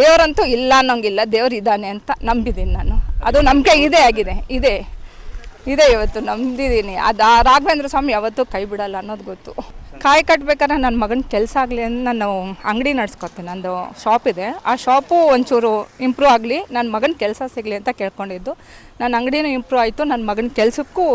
ದೇವರಂತೂ ಇಲ್ಲ ಅನ್ನೋಂಗಿಲ್ಲ, ದೇವ್ರು ಇದ್ದಾನೆ ಅಂತ ನಂಬಿದ್ದೀನಿ ನಾನು. ಅದು ನಂಬಿಕೆ ಇದೇ ಆಗಿದೆ, ಇದೆ. ಇದೆ ಇವತ್ತು ನಂಬಿದ್ದೀನಿ ಅದು ಆ ರಾಘವೇಂದ್ರ ಸ್ವಾಮಿ ಯಾವತ್ತೂ ಕೈ ಬಿಡಲ್ಲ ಅನ್ನೋದು ಗೊತ್ತು. ಕಾಯಿ ಕಟ್ಬೇಕಾದ್ರೆ ನನ್ನ ಮಗನ ಕೆಲಸ ಆಗಲಿ ಅಂತ ನಾನು ಅಂಗಡಿ ನಡ್ಸ್ಕೊತೀನಿ. ನಂದು ಶಾಪ್ ಇದೆ. ಆ ಶಾಪು ಒಂಚೂರು ಇಂಪ್ರೂವ್ ಆಗಲಿ ನನ್ನ ಮಗನ ಕೆಲಸ ಸಿಗಲಿ ಅಂತ ಕೇಳ್ಕೊಂಡಿದ್ದು. ನನ್ನ ಅಂಗಡಿನೂ ಇಂಪ್ರೂವ್ ಆಯಿತು ನನ್ನ ಮಗನ ಕೆಲಸಕ್ಕೂ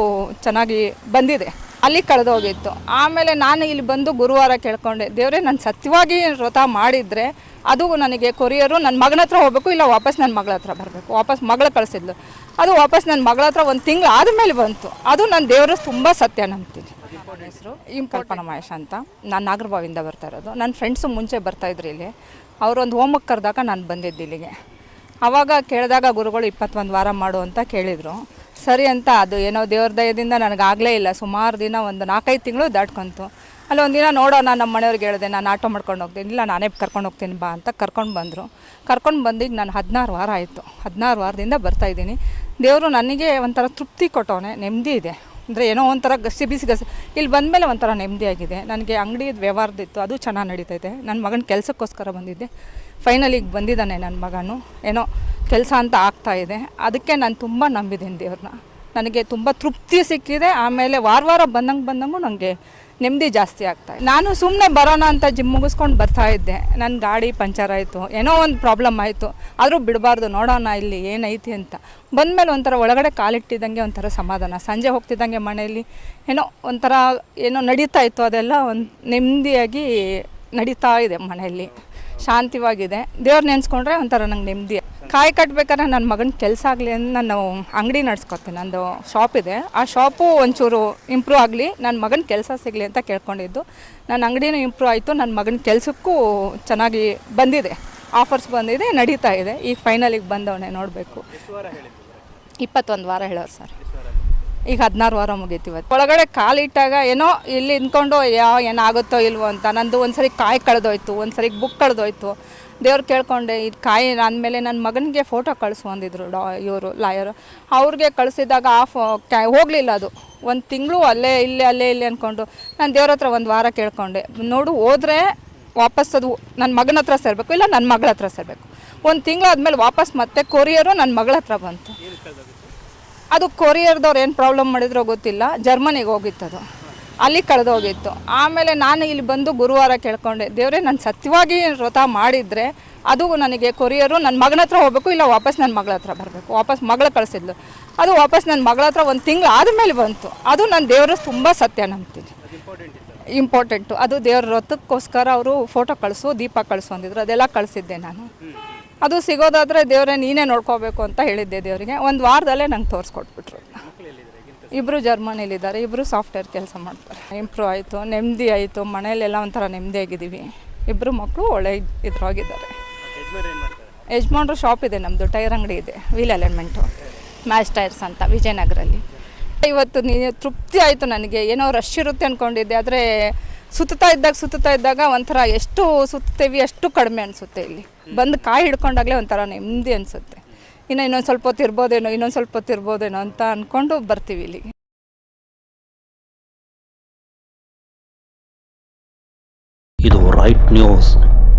ಚೆನ್ನಾಗಿ ಬಂದಿದೆ. ಅಲ್ಲಿ ಕಳೆದೋಗಿತ್ತು. ಆಮೇಲೆ ನಾನು ಇಲ್ಲಿ ಬಂದು ಗುರುವಾರ ಕೇಳ್ಕೊಂಡೆ ದೇವರೇ ನಾನು ಸತ್ಯವಾಗಿ ವ್ರತ ಮಾಡಿದರೆ ಅದು ನನಗೆ ಕೊರಿಯರು ನನ್ನ ಮಗನ ಹತ್ರ ಹೋಗಬೇಕು ಇಲ್ಲ ವಾಪಸ್ ನನ್ನ ಮಗಳ ಹತ್ರ ಬರಬೇಕು. ವಾಪಸ್ ಮಗಳ ಕಳಿಸಿದ್ಲು. ಅದು ವಾಪಸ್ ನನ್ನ ಮಗಳ ಹತ್ರ ಒಂದು ತಿಂಗಳು ಆದಮೇಲೆ ಬಂತು. ಅದು ನನ್ನ ದೇವರು ತುಂಬ ಸತ್ಯ ನಂಬ್ತೀನಿ ಹೆಸರು ಇಂಪಾರ್ಟ್ ಮಹೇಶ್ ಅಂತ. ನಾನು ನಾಗರಬಾವಿಂದ ಬರ್ತಾ ಇರೋದು. ನನ್ನ ಫ್ರೆಂಡ್ಸು ಮುಂಚೆ ಬರ್ತಾಯಿದ್ರು ಇಲ್ಲಿ. ಅವರೊಂದು ಹೋಮಕ್ಕೆ ಕರೆದಾಗ ನಾನು ಬಂದಿದ್ದು ಇಲ್ಲಿಗೆ. ಆವಾಗ ಕೇಳಿದಾಗ ಗುರುಗಳು ಇಪ್ಪತ್ತೊಂದು ವಾರ ಮಾಡು ಅಂತ ಕೇಳಿದರು. ಸರಿ ಅಂತ, ಅದು ಏನೋ ದೇವ್ರ ದಯದಿಂದ ನನಗಾಗಲೇ ಇಲ್ಲ. ಸುಮಾರು ದಿನ ಒಂದು ನಾಲ್ಕೈದು ತಿಂಗಳು ದಾಟ್ಕೊಂತು. ಅಲ್ಲಿ ಒಂದಿನ ನೋಡೋಣ ನಮ್ಮ ಮನೆಯವ್ರಿಗೆ ಹೇಳಿದೆ, ನಾನು ಆಟೋ ಮಾಡ್ಕೊಂಡು ಹೋಗ್ತೀನಿ. ಇಲ್ಲ, ನಾನೇ ಕರ್ಕೊಂಡು ಹೋಗ್ತೀನಿ ಬಾ ಅಂತ ಕರ್ಕೊಂಡು ಬಂದರು. ಕರ್ಕೊಂಡು ಬಂದಿದ್ದು ನಾನು ಹದಿನಾರು ವಾರ ಆಯಿತು. ಹದಿನಾರು ವಾರದಿಂದ ಬರ್ತಾಯಿದ್ದೀನಿ ದೇವರು ನನಗೆ ಒಂಥರ ತೃಪ್ತಿ ಕೊಟ್ಟವನೇ, ನೆಮ್ಮದಿ ಇದೆ. ಅಂದರೆ ಏನೋ ಒಂಥರ ಗಸಿ ಬಿಸಿ ಗಸಿ ಇಲ್ಲಿ ಬಂದಮೇಲೆ ಒಂಥರ ನೆಮ್ಮದಿಯಾಗಿದೆ ನನಗೆ ಅಂಗಡಿ ವ್ಯವಹಾರದಿತ್ತು ಅದು ಚೆನ್ನಾಗಿ ನಡೀತೈತೆ. ನನ್ನ ಮಗನ ಕೆಲಸಕ್ಕೋಸ್ಕರ ಬಂದಿದ್ದೆ. ಫೈನಲಿಗೆ ಬಂದಿದ್ದಾನೆ ನನ್ನ ಮಗನು. ಏನೋ ಕೆಲಸ ಅಂತ ಆಗ್ತಾ ಇದೆ. ಅದಕ್ಕೆ ನಾನು ತುಂಬ ನಂಬಿದ್ದೀನಿ ದೇವ್ರನ್ನ. ನನಗೆ ತುಂಬ ತೃಪ್ತಿ ಸಿಕ್ಕಿದೆ. ಆಮೇಲೆ ವಾರ ವಾರ ಬಂದಂಗೆ ಬಂದಂಗೂ ನನಗೆ ನೆಮ್ಮದಿ ಜಾಸ್ತಿ ಆಗ್ತಾ ಇದೆ. ನಾನು ಸುಮ್ಮನೆ ಬರೋಣ ಅಂತ ಜಿಮ್ ಮುಗಿಸ್ಕೊಂಡು ಬರ್ತಾ ಇದ್ದೆ. ನನ್ನ ಗಾಡಿ ಪಂಚರ್ ಆಯಿತು. ಏನೋ ಒಂದು ಪ್ರಾಬ್ಲಮ್ ಆಯಿತು. ಆದರೂ ಬಿಡಬಾರ್ದು. ನೋಡೋಣ ಇಲ್ಲಿ ಏನೈತಿ ಅಂತ. ಬಂದಮೇಲೆ ಒಂಥರ ಒಳಗಡೆ ಕಾಲಿಟ್ಟಿದ್ದಂಗೆ ಒಂಥರ ಸಮಾಧಾನ. ಸಂಜೆ ಹೋಗ್ತಿದ್ದಂಗೆ ಮನೆಯಲ್ಲಿ ಏನೋ ಒಂಥರ ಏನೋ ನಡೀತಾ ಇತ್ತು. ಅದೆಲ್ಲ ಒಂದು ನೆಮ್ಮದಿಯಾಗಿ ನಡೀತಾ ಇದೆ ಮನೆಯಲ್ಲಿ. ಶಾಂತಿವಾಗಿದೆ. ದೇವ್ರು ನೆನೆಸ್ಕೊಂಡ್ರೆ ಒಂಥರ ನಂಗೆ ನೆಮ್ಮದಿ ಕಾಯಿ ಕಟ್ಬೇಕಾದ್ರೆ ನನ್ನ ಮಗನ ಕೆಲಸ ಆಗಲಿ ಅಂತ ನಾನು ಅಂಗಡಿ ನಡ್ಸ್ಕೊತೀನಿ. ನಂದು ಶಾಪ್ ಇದೆ. ಆ ಶಾಪು ಒಂಚೂರು ಇಂಪ್ರೂವ್ ಆಗಲಿ ನನ್ನ ಮಗನ ಕೆಲಸ ಸಿಗಲಿ ಅಂತ ಕೇಳ್ಕೊಂಡಿದ್ದು. ನನ್ನ ಅಂಗಡಿನೂ ಇಂಪ್ರೂವ್ ಆಯಿತು. ನನ್ನ ಮಗನ ಕೆಲಸಕ್ಕೂ ಚೆನ್ನಾಗಿ ಬಂದಿದೆ. ಆಫರ್ಸ್ ಬಂದಿದೆ ನಡೀತಾ ಇದೆ. ಈಗ ಫೈನಲಿಗೆ ಬಂದವನೆ ನೋಡಬೇಕು. ಇಪ್ಪತ್ತೊಂದು ವಾರ ಹೇಳೋರು ಸರ್. ಈಗ ಹದಿನಾರು ವಾರ ಮುಗೀತು ಒಳಗಡೆ ಕಾಲಿಟ್ಟಾಗ ಏನೋ ಇಲ್ಲಿ ನಿಂತ್ಕೊಂಡು ಯಾವ ಏನಾಗುತ್ತೋ ಇಲ್ವೋ ಅಂತ ನಂದು ಒಂದ್ಸರಿ ಕಾಯಿ ಕಳೆದೋಯ್ತು, ಒಂದ್ಸರಿ ಬುಕ್ ಕಳೆದೋಯ್ತು. ದೇವ್ರು ಕೇಳ್ಕೊಂಡೆ, ಇದು ಕಾಯಿ ಅಂದಮೇಲೆ ನನ್ನ ಮಗನಿಗೆ ಫೋಟೋ ಕಳಿಸು, ಅಂದಿದ್ರು ಡಾ, ಇವರು ಲಾಯರು ಅವ್ರಿಗೆ ಕಳಿಸಿದಾಗ ಆ ಫೋ ಕ್ಯಾ ಹೋಗಲಿಲ್ಲ ಅದು. ಒಂದು ತಿಂಗಳು ಅಲ್ಲೇ, ಇಲ್ಲೇ ಅಲ್ಲೇ, ಇಲ್ಲೇ ಅಂದ್ಕೊಂಡು ನಾನು ದೇವ್ರ ಹತ್ರ ಒಂದು ವಾರ ಕೇಳ್ಕೊಂಡೆ. ನೋಡು, ಹೋದ್ರೆ ವಾಪಸ್ ಅದು ನನ್ನ ಮಗನ ಹತ್ರ ಸೇರಬೇಕು, ಇಲ್ಲ ನನ್ನ ಮಗಳ ಹತ್ರ ಸೇರಬೇಕು. ಒಂದು ತಿಂಗಳಾದ್ಮೇಲೆ ವಾಪಸ್ ಮತ್ತೆ ಕೊರಿಯರು ನನ್ನ ಮಗಳ ಹತ್ರ ಬಂತು. ಅದು ಕೊರಿಯರ್ದವ್ರು ಏನು ಪ್ರಾಬ್ಲಮ್ ಮಾಡಿದ್ರೋ ಗೊತ್ತಿಲ್ಲ. ಜರ್ಮನಿಗೆ ಹೋಗಿತ್ತು ಅದು ಅಲ್ಲಿ ಕಳೆದೋಗಿತ್ತು ಆಮೇಲೆ ನಾನು ಇಲ್ಲಿ ಬಂದು ಗುರುವಾರ ಕೇಳ್ಕೊಂಡೆ, ದೇವರೇ, ನಾನು ಸತ್ಯವಾಗಿ ವ್ರತ ಮಾಡಿದರೆ ಅದು ನನಗೆ ಕೊರಿಯರು ನನ್ನ ಮಗನ ಹತ್ರ ಹೋಗಬೇಕು, ಇಲ್ಲ ವಾಪಸ್ ನನ್ನ ಮಗಳ ಹತ್ರ ಬರಬೇಕು. ವಾಪಸ್ ಮಗಳ ಕಳಿಸಿದ್ಲು. ಅದು ವಾಪಸ್ ನನ್ನ ಮಗಳ ಹತ್ರ ಒಂದು ತಿಂಗಳು ಆದಮೇಲೆ ಬಂತು. ಅದು ನನ್ನ ದೇವರು ತುಂಬ ಸತ್ಯ ನಂಬ್ತೀನಿ. ಇಂಪಾರ್ಟೆಂಟು ಅದು ದೇವ್ರ ವ್ರತಕ್ಕೋಸ್ಕರ ಅವರು ಫೋಟೋ ಕಳಿಸು, ದೀಪ ಕಳಿಸು ಅಂದಿದ್ರು. ಅದೆಲ್ಲ ಕಳಿಸಿದ್ದೆ ನಾನು. ಅದು ಸಿಗೋದಾದರೆ ದೇವರೇ ನೀನೇ ನೋಡ್ಕೋಬೇಕು ಅಂತ ಹೇಳಿದ್ದೆ ದೇವರಿಗೆ. ಒಂದು ವಾರದಲ್ಲೇ ನಂಗೆ ತೋರಿಸ್ಕೊಟ್ಬಿಟ್ರು. ಇಬ್ಬರು ಜರ್ಮನಿಲಿದ್ದಾರೆ ಇಬ್ಬರು ಸಾಫ್ಟ್ವೇರ್ ಕೆಲಸ ಮಾಡ್ತಾರೆ. ಇಂಪ್ರೂವ್ ಆಯಿತು, ನೆಮ್ಮದಿ ಆಯಿತು, ಮನೆಯಲ್ಲೆಲ್ಲ ಒಂಥರ ನೆಮ್ಮದಿಯಾಗಿದ್ದೀವಿ ಇಬ್ಬರು ಮಕ್ಕಳು ಒಳ್ಳೆ ಇದ್ರಾಗಿದ್ದಾರೆ. ಯಜಮಾನ್ರು ಶಾಪ್ ಇದೆ ನಮ್ಮದು ಟೈರ್ ಅಂಗಡಿ ಇದೆ ವೀಲ್ ಅಲೈನ್ಮೆಂಟು ಮ್ಯಾಚ್ ಟೈರ್ಸ್ ಅಂತ, ವಿಜಯನಗರಲ್ಲಿ. ಇವತ್ತು ನೀನು ತೃಪ್ತಿ ಆಯಿತು ನನಗೆ. ಏನೋ ರಶ್ ಇರುತ್ತೆ ಅಂದ್ಕೊಂಡಿದ್ದೆ ಆದರೆ ಸುತ್ತಾ ಇದ್ದಾಗ ಸುತ್ತಾ ಇದ್ದಾಗ ಒಂಥರ ಎಷ್ಟು ಸುತ್ತೇವಿ ಅಷ್ಟು ಕಡಿಮೆ ಅನಿಸುತ್ತೆ ಇಲ್ಲಿ. ಬಂದು ಕಾಯಿ ಹಿಡ್ಕೊಂಡಾಗಲೇ ಒಂಥರ ನೆಮ್ಮದಿ ಅನಿಸುತ್ತೆ. ಇನ್ನು ಇನ್ನೊಂದು ಸ್ವಲ್ಪ ಹೊತ್ತು ಇರ್ಬೋದೇನೋ ಇನ್ನೊಂದು ಸ್ವಲ್ಪ ಹೊತ್ತು ಇರ್ಬೋದೇನೋ ಅಂತ ಅಂದ್ಕೊಂಡು ಬರ್ತೀವಿ ಇಲ್ಲಿಗೆ ಇದು ರೈಟ್ ನ್ಯೂಸ್